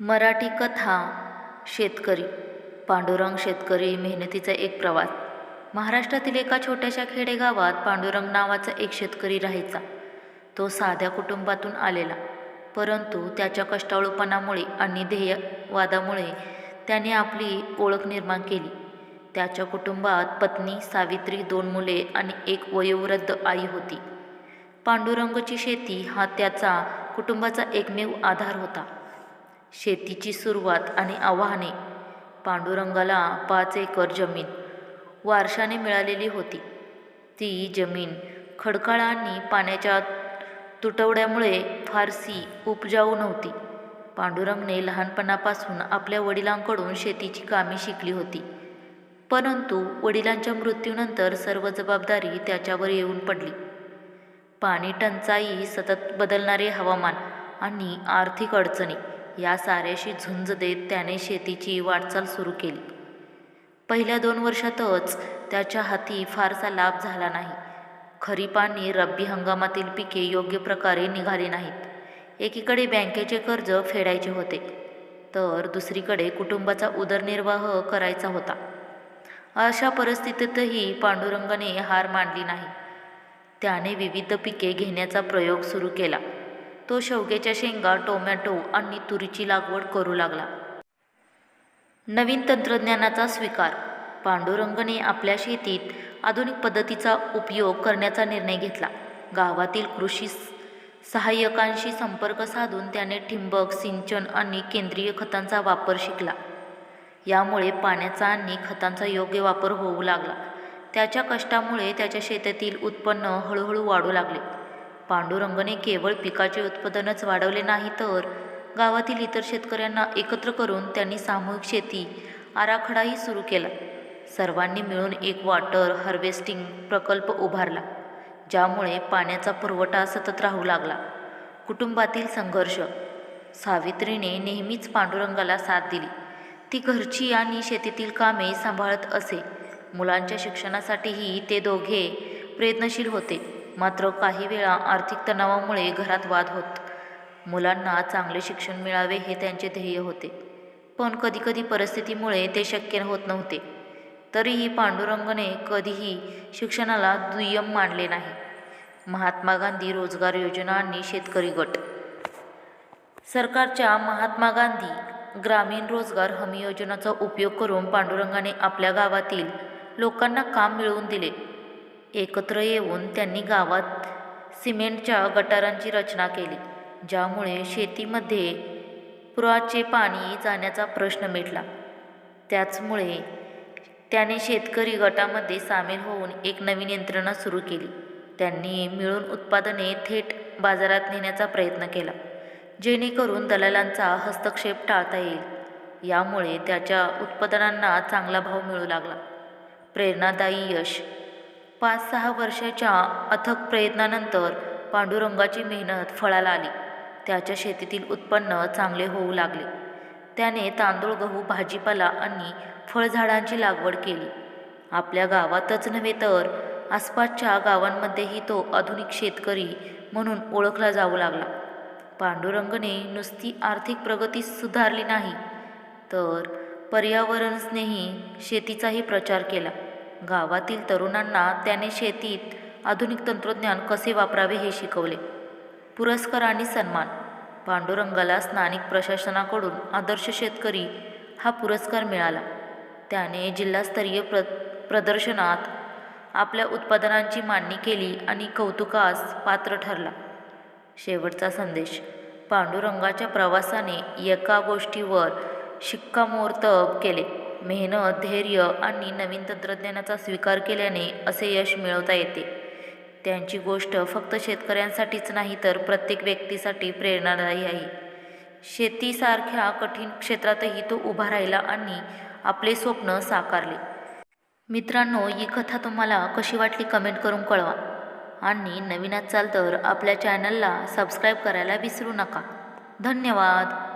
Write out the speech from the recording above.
मराठी कथा शेतकरी पांडुरंग शेतकरी मेहनतीचा एक प्रवास. महाराष्ट्रातील एका छोट्याशा खेडेगावात पांडुरंग नावाचा एक शेतकरी राहायचा. तो साध्या कुटुंबातून आलेला परंतु त्याच्या कष्टाळूपणामुळे आणि ध्येयवादामुळे त्याने आपली ओळख निर्माण केली. त्याच्या कुटुंबात पत्नी सावित्री दोन मुले आणि एक वयोवृद्ध आई होती. पांडुरंगची शेती हा त्याचा कुटुंबाचा एकमेव आधार होता. शेतीची सुरुवात आणि आव्हाने. पांडुरंगाला पाच एकर जमीन वारशाने मिळालेली होती. ती जमीन खडकाळ आणि पाण्याच्या तुटवड्यामुळे फारशी उपजाऊ नव्हती. पांडुरंगने लहानपणापासून आपल्या वडिलांकडून शेतीची कामे शिकली होती. परंतु वडिलांच्या मृत्यूनंतर सर्व जबाबदारी त्याच्यावर येऊन पडली. पाणी टंचाई सतत बदलणारे हवामान आणि आर्थिक अडचणी. या साऱ्याशी झुंज देत त्याने शेतीची वाटचाल सुरू केली. पहिल्या दोन वर्षातच त्याच्या हाती फारसा लाभ झाला नाही. खरीप आणि रब्बी हंगामातील पिके योग्य प्रकारे निघाली नाहीत. एकीकडे बँकेचे कर्ज फेडायचे होते तर दुसरीकडे कुटुंबाचा उदरनिर्वाह करायचा होता. अशा परिस्थितीतही पांडुरंगाने हार मानली नाही. त्याने विविध पिके घेण्याचा प्रयोग सुरू केला. तो शेवग्याच्या शेंगा टोमॅटो आणि तुरीची लागवड करू लागला. नवीन तंत्रज्ञानाचा स्वीकार. पांडुरंगने आपल्या शेतीत आधुनिक पद्धतीचा उपयोग करण्याचा निर्णय घेतला. गावातील कृषी सहाय्यकांशी संपर्क साधून त्याने ठिंबक सिंचन आणि केंद्रीय खतांचा वापर शिकला. यामुळे पाण्याचा आणि खतांचा योग्य वापर होऊ लागला. त्याच्या कष्टामुळे त्याच्या शेतातील उत्पन्न हळूहळू वाढू लागले. पांडुरंगने केवळ पिकाचे उत्पादनच वाढवले नाही तर गावातील इतर शेतकऱ्यांना एकत्र करून त्यांनी सामूहिक शेती आराखडाही सुरू केला. सर्वांनी मिळून एक वॉटर हार्वेस्टिंग प्रकल्प उभारला ज्यामुळे पाण्याचा पुरवठा सतत राहू लागला. कुटुंबातील संघर्ष. सावित्रीने नेहमीच पांडुरंगाला साथ दिली. ती घरची आणि शेतीतील कामे सांभाळत असे. मुलांच्या शिक्षणासाठीही ते दोघे प्रयत्नशील होते. मात्र काही वेळा आर्थिक तणावामुळे घरात वाद होत. मुलांना चांगले शिक्षण मिळावे हे त्यांचे ध्येय होते. पण कधीकधी परिस्थितीमुळे ते शक्य होत नव्हते. तरीही पांडुरंगने कधीही शिक्षणाला दुय्यम मानले नाही. महात्मा गांधी रोजगार योजना आणि शेतकरी गट. सरकारच्या महात्मा गांधी ग्रामीण रोजगार हमी योजनेचा उपयोग करून पांडुरंगाने आपल्या गावातील लोकांना काम मिळवून दिले. एकत्र येऊन त्यांनी गावात सिमेंटच्या गटारांची रचना केली ज्यामुळे शेतीमध्ये पुराचे पाणी जाण्याचा प्रश्न मिटला. त्याचमुळे त्याने शेतकरी गटामध्ये सामील होऊन एक नवीन यंत्रणा सुरू केली. त्यांनी मिळून उत्पादने थेट बाजारात नेण्याचा प्रयत्न केला जेणेकरून दलालांचा हस्तक्षेप टाळता येईल. यामुळे त्याच्या उत्पादनांना चांगला भाव मिळू लागला. प्रेरणादायी यश पाच सहा वर्षाच्या अथक प्रयत्नानंतर पांडुरंगाची मेहनत फळाला आली. त्याच्या शेतीतील उत्पन्न चांगले होऊ लागले. त्याने तांदूळ गहू भाजीपाला आणि फळझाडांची लागवड केली. आपल्या गावातच नव्हे तर आसपासच्या गावांमध्येही तो आधुनिक शेतकरी म्हणून ओळखला जाऊ लागला. पांडुरंगने नुसती आर्थिक प्रगती सुधारली नाही तर पर्यावरणस्नेही शेतीचाही प्रचार केला. गावातील तरुणांना त्याने शेतीत आधुनिक तंत्रज्ञान कसे वापरावे हे शिकवले. पुरस्कार आणि सन्मान. पांडुरंगाला स्थानिक प्रशासनाकडून आदर्श शेतकरी हा पुरस्कार मिळाला. त्याने जिल्हास्तरीय प्र प्रदर्शनात आपल्या उत्पादनांची मांडणी केली आणि कौतुकास पात्र ठरला. शेवटचा संदेश. पांडुरंगाच्या प्रवासाने एका गोष्टीवर शिक्कामोर्तब केले. मेहनत धैर्य आणि नवीन तंत्रज्ञानाचा स्वीकार केल्याने असे यश मिळवता येते. त्यांची गोष्ट फक्त शेतकऱ्यांसाठीच नाही तर प्रत्येक व्यक्तीसाठी प्रेरणादायी आहे. शेतीसारख्या कठीण क्षेत्रातही तो उभा राहिला आणि आपले स्वप्न साकारले. मित्रांनो ही कथा तुम्हाला कशी वाटली कमेंट करून कळवा. आणि नवीन असाल तर आपल्या चॅनलला सबस्क्राईब करायला विसरू नका. धन्यवाद.